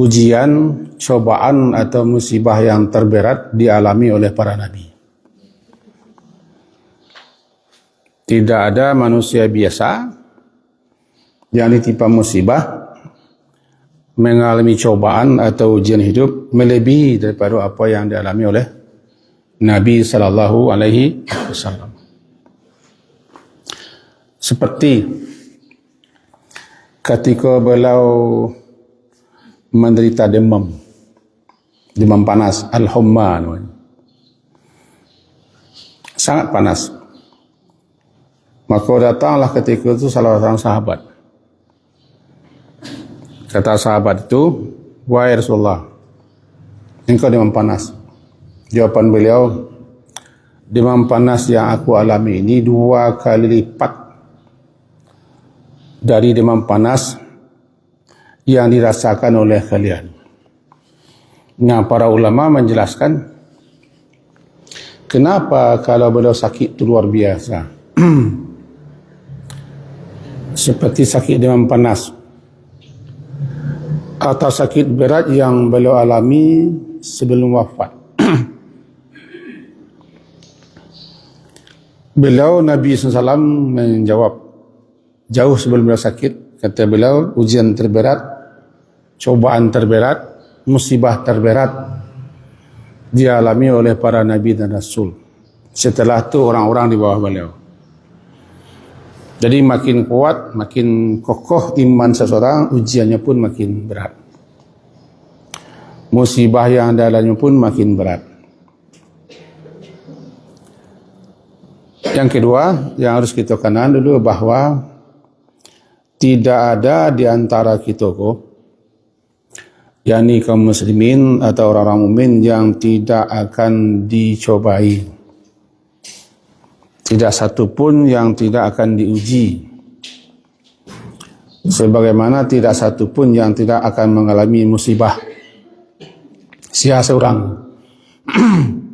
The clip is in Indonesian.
ujian, cobaan atau musibah yang terberat dialami oleh para nabi. Tidak ada manusia biasa yang ditimpa musibah mengalami cobaan atau ujian hidup melebihi daripada apa yang dialami oleh Nabi sallallahu alaihi wasallam. Seperti ketika beliau menderita demam, demam panas, al-humma. Sangat panas. Maka datanglah ketika itu salah seorang sahabat. Kata sahabat itu, Wahai Rasulullah, engkau demam panas. Jawaban beliau, demam panas yang aku alami ini dua kali lipat dari demam panas yang dirasakan oleh kalian. Nah, para ulama menjelaskan kenapa kalau beliau sakit itu luar biasa. Seperti sakit demam panas atau sakit berat yang beliau alami sebelum wafat. beliau Nabi SAW menjawab jauh sebelum beliau sakit kata beliau ujian terberat cobaan terberat musibah terberat dialami oleh para nabi dan rasul. Setelah itu orang-orang di bawah beliau. Jadi makin kuat makin kokoh iman seseorang ujiannya pun makin berat. Musibah yang dalamnya pun makin berat. Yang kedua yang harus kita kenal dulu bahwa tidak ada di antara kita ko yakni kaum muslimin atau orang-orang mukmin yang tidak akan dicobai. Tidak satu pun yang tidak akan diuji. Sebagaimana tidak satu pun yang tidak akan mengalami musibah. Sia seorang.